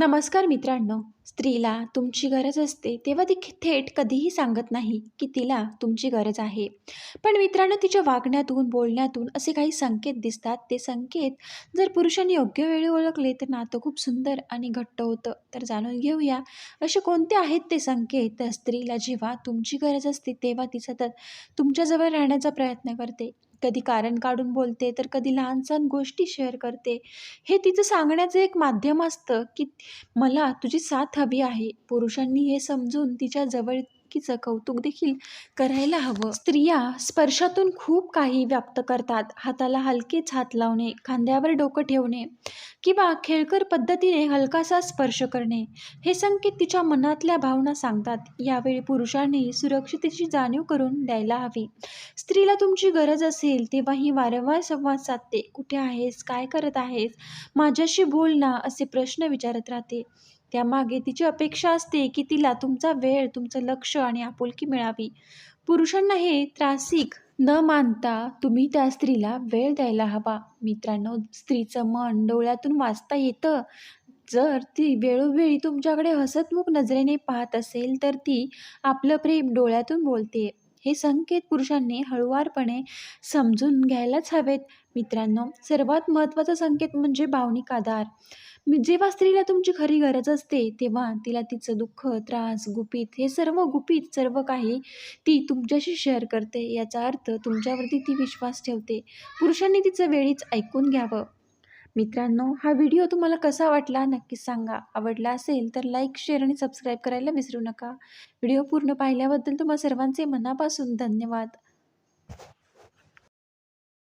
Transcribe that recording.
नमस्कार मित्रांनो. स्त्रीला तुमची गरज असते तेव्हा ती थेट कधीही सांगत नाही की तिला तुमची गरज आहे. पण मित्रांनो तिच्या वागण्यातून बोलण्यातून असे काही संकेत दिसतात. ते संकेत जर पुरुषांनी योग्य वेळी ओळखले तर नातं खूप सुंदर आणि घट्ट होतं. तर जाणून घेऊया असे कोणते आहेत ते संकेत? तर स्त्रीला जेव्हा तुमची गरज असते तेव्हा ती सतत तुमच्याजवळ राहण्याचा प्रयत्न करते. कधी कारण काढून बोलते तर कधी लहान सहान गोष्टी शेअर करते. हे तिचं सांगण्याचं एक माध्यम असतं की मला तुझी साथ हवी आहे. पुरुषांनी हे समजून तिच्या जवळकीचं कौतुक देखील करायला हवं. स्त्रिया स्पर्शातून खूप काही व्यक्त करतात. हाताला हलकेच हात लावणे खांद्यावर डोकं ठेवणे किंवा खेळकर पद्धतीने हलकासा स्पर्श करणे हे संकेत तिच्या मनातल्या भावना सांगतात. यावेळी पुरुषांनी सुरक्षितेची जाणीव करून द्यायला हवी. स्त्रीला तुमची गरज असेल तेव्हा ही वारंवार संवाद साधते. कुठे आहेस? काय करत आहेस? माझ्याशी बोल ना असे प्रश्न विचारत राहते. त्यामागे तिची अपेक्षा असते की तिला तुमचा वेळ तुमचं लक्ष आणि आपुलकी मिळावी. पुरुषांना हे त्रासिक न मानता तुम्ही त्या स्त्रीला वेळ द्यायला हवा. मित्रांनो स्त्रीचं मन डोळ्यातून वाचता येतं. जर ती वेळोवेळी तुमच्याकडे हसतमुख नजरेने पाहत असेल तर ती आपलं प्रेम डोळ्यातून बोलते. हे संकेत पुरुषांनी हळुवारपणे समजून घ्यायलाच हवेत. मित्रांनो सर्वात महत्त्वाचा संकेत म्हणजे भावनिक आधार. जेव्हा स्त्रीला तुमची खरी गरज असते तेव्हा तिला तिचं दुःख त्रास गुपित हे सर्व गुपित सर्व काही ती तुमच्याशी शेअर करते. याचा अर्थ तुमच्यावरती ती विश्वास ठेवते. पुरुषांनी तिचं वेळीच ऐकून घ्यावं. मित्रांनो हा व्हिडिओ तुम्हाला कसा वाटला नक्कीच सांगा. आवडला असेल तर लाईक शेअर आणि सबस्क्राईब करायला विसरू नका. व्हिडिओ पूर्ण पाहिल्याबद्दल तुम्हा सर्वांचे मनापासून धन्यवाद.